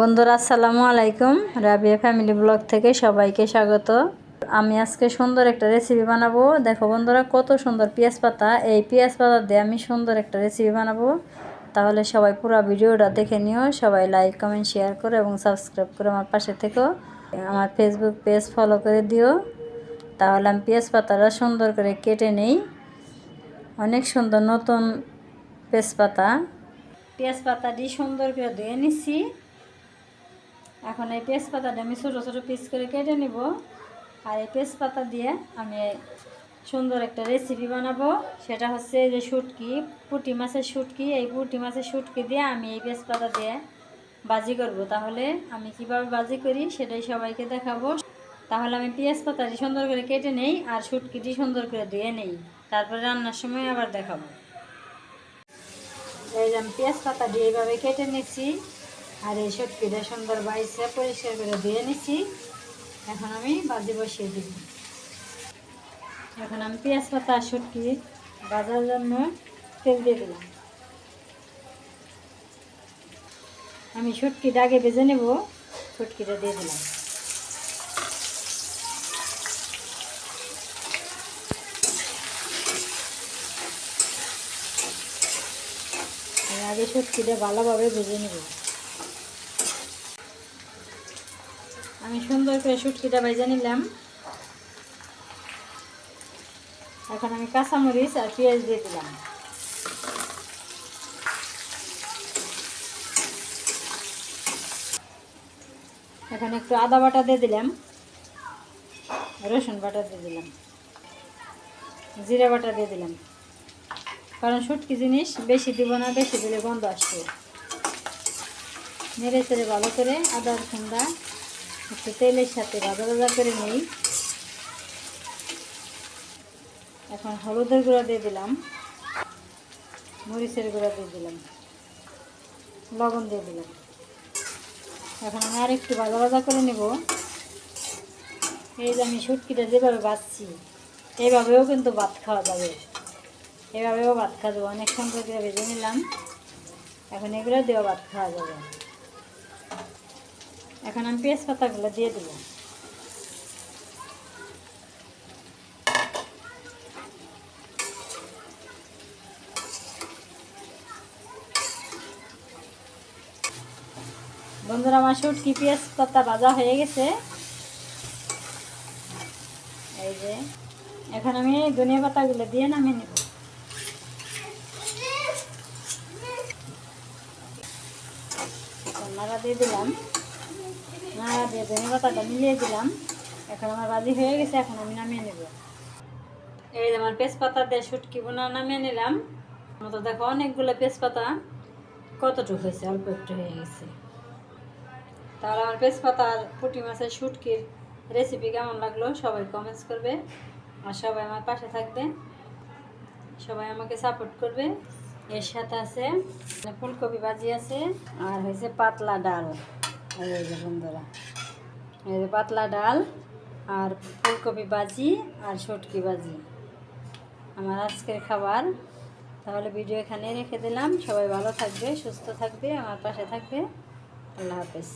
বন্ধুরা, আসসালামু আলাইকুম। রাবিয়া ফ্যামিলি ব্লগ থেকে সবাইকে স্বাগত। আমি আজকে সুন্দর একটা রেসিপি বানাবো। দেখো বন্ধুরা, কত সুন্দর পেঁয়াজ পাতা। এই পেঁয়াজ পাতা দিয়ে আমি সুন্দর একটা রেসিপি বানাবো। তাহলে সবাই পুরো ভিডিওটা দেখে নিও। সবাই লাইক কমেন্ট শেয়ার করো এবং সাবস্ক্রাইব করে আমার পাশে থেকো। আমার ফেসবুক পেজ ফলো করে দিও। তাহলে আমি পেঁয়াজ পাতাটা সুন্দর করে কেটে নেই। অনেক সুন্দর নতুন পেঁয়াজ পাতা। পেঁয়াজ পাতাটি সুন্দর করে ধুয়ে নিচ্ছি। এখন এই পেঁয়াজ পাতাটা আমি ছোটো ছোটো পিস করে কেটে নিব। আর এই পেঁয়াজ পাতা দিয়ে আমি সুন্দর একটা রেসিপি বানাবো। সেটা হচ্ছে যে শুটকি, পুঁটি মাছের শুটকি। এই পুঁটি মাছের শুটকি দিয়ে আমি এই পেঁয়াজ পাতা দিয়ে বাজি করব। তাহলে আমি কীভাবে বাজি করি সেটাই সবাইকে দেখাবো। তাহলে আমি পেঁয়াজ পাতাটি সুন্দর করে কেটে নেই আর শুটকিটি সুন্দর করে ধুয়ে নেই। তারপরে রান্নার সময় আবার দেখাবো। এই যে আমি পেঁয়াজ পাতা দিয়ে এইভাবে কেটে নিচ্ছি। আর এই শুটকিটা সুন্দর বাইসে পরিষ্কার করে দিয়ে নিচ্ছি এখন আমি বাজি বসিয়ে দিব। এখন আমি পেঁয়াজ পাতা শুটকি বাজার জন্য তেল দিয়ে দিলাম। আমি শুটকিটা আগে বেজে নেব, শুটকিটা দিয়ে দিলাম। আগে শুটকিটা ভালোভাবে বেজে নেব। আমি সুন্দর করে শুটকিটা ভেজে নিলাম। এখন আমি কাঁচামরিচ আর পেঁয়াজ দিয়ে দিলাম। এখন একটু আদা বাটা দিয়ে দিলাম। রসুন বাটা দিয়ে দিলাম। জিরা বাটা দিয়ে দিলাম। কারণ শুটকি জিনিস বেশি দিব না, বেশি দিলে গন্ধ আসবে। নেড়ে চেড়ে ভালো করে আদা রসুনটা একটু তেলের সাথে ভাজা ভাজা করে নিই। এখন হলুদের গুঁড়া দিয়ে দিলাম, মরিচের গুঁড়া দিয়ে দিলাম, লবণ দিয়ে দিলাম। এখন আমি আর একটু ভাজা ভাজা করে নেব। এই যে আমি শুটকিটা যেভাবে বাছছি এইভাবেও কিন্তু ভাত খাওয়া যাবে। এভাবেও ভাত খাওয়া যাবে। অনেক সুন্দর করে ভেজে নিলাম। এখন এগুলো দিয়েও ভাত খাওয়া যাবে। এখন আমি পেঁয়াজ পাতাগুলো দিয়ে দেব বন্ধুরা, আমার শুটকি পেঁয়াজ পাতা ভাজা হয়ে গেছে। এই যে, এখন আমি ধনিয়া পাতাগুলো দিয়ে নামিয়ে নেব। দিয়ে দিলাম। দিয়ে ধনে পাতাটা মিলিয়ে এখন আমার বাজি হয়ে গেছে, এখন আমি নামিয়ে নেব। এই যে আমার দিয়ে বোনা নিলাম। মতো দেখো অনেকগুলো হয়েছে, অল্প একটু হয়ে গেছে। তাহলে আমার আর পুঁটি মাছের শুটকির রেসিপি কেমন লাগল সবাই কমেন্টস করবে। আর সবাই আমার পাশে থাকবে। সবাই আমাকে সাপোর্ট করবে। এর সাথে আছে ফুলকপি ভাজি আছে, আর হয়েছে পাতলা ডাল। এই যে বন্ধুরা, এই যে পাতলা ডাল আর ফুলকপি ভাজি আর সটকি ভাজি। আমার আজকের খাবার। তাহলে ভিডিও এখানে রেখে দিলাম। সবাই ভালো থাকবে, সুস্থ থাকবে, আমার পাশে থাকবে। আল্লাহ হাফেজ।